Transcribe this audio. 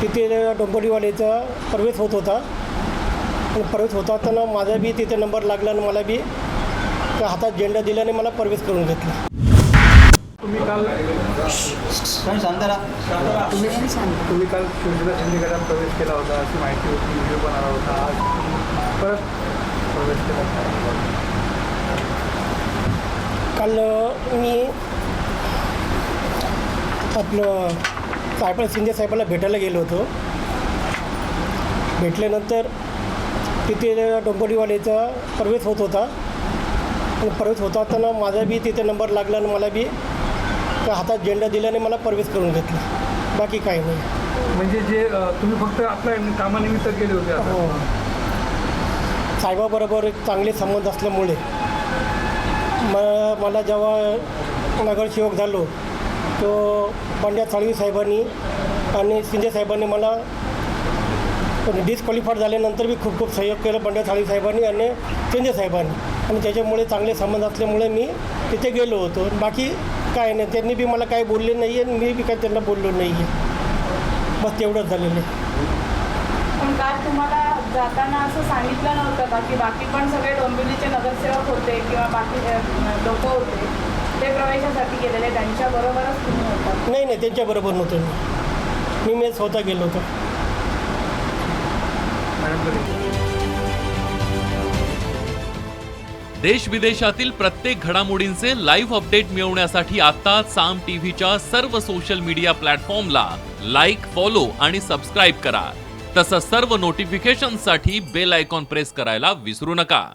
तिथे डोंबिवलीवाडीचा प्रवेश होत होता. आणि प्रवेश होत असताना माझा बी तिथे नंबर लागला आणि मला बी त्या हातात झेंडा दिल्याने मला प्रवेश करून घेतला. तुम्ही काल तुम्ही तुम्ही काल शिवसेना शिंदे गटात प्रवेश केला होता अशी माहिती होती व्हिडिओ बनवला होता आज परत प्रवेश केला काल मी आपलं साहेब शिंदे साहेबाला भेटायला गेलो होतो. भेटल्यानंतर तिथे डोंबिवलीवाडीचा प्रवेश होत होता. आणि प्रवेश होत असताना माझा बी तिथे नंबर लागला आणि मला बी त्या हातात झेंडा दिल्याने मला प्रवेश करून घेतला. बाकी काही नाही. म्हणजे जे तुम्ही फक्त आपल्या कामानिमित्त गेले होते. हो. साहेबाबरोबर एक चांगले संबंध असल्यामुळे. म मला जेव्हा नगरसेवक झालो तो पंड्या साळवी साहेबांनी आणि शिंदे साहेबांनी मला डिस्क्वालिफाईड झाल्यानंतर मी खूप खूप सहयोग केलं पंड्या साळवी साहेबांनी आणि शिंदे साहेबांनी. आणि त्याच्यामुळे चांगले संबंध असल्यामुळे मी तिथे गेलो होतो. बाकी काय नाही त्यांनी बी मला काही बोलले नाही आहे आणि मी बी काही त्यांना बोललो नाही. आहे बस तेवढंच झालेलं आहे. पण काय तुम्हाला जाताना असं सांगितलं नव्हतं का की बाकी पण सगळे डोंबिवलीचे नगरसेवक होते किंवा बाकी लोक होते. ते प्रवेशासाठी गेलेले त्यांच्याबरोबरच तुम्ही होता. नाही नाही त्यांच्याबरोबर नव्हतो मी. मी मी स्वतः गेलो होतो. देश विदेशातील प्रत्येक घडामोडींचे लाईव्ह अपडेट मिळवण्यासाठी आता साम टीव्हीच्या सर्व सोशल मीडिया प्लॅटफॉर्मला लाईक फॉलो आणि सबस्क्राईब करा. तसंच सर्व नोटिफिकेशनसाठी बेल आयकॉन प्रेस करायला विसरू नका.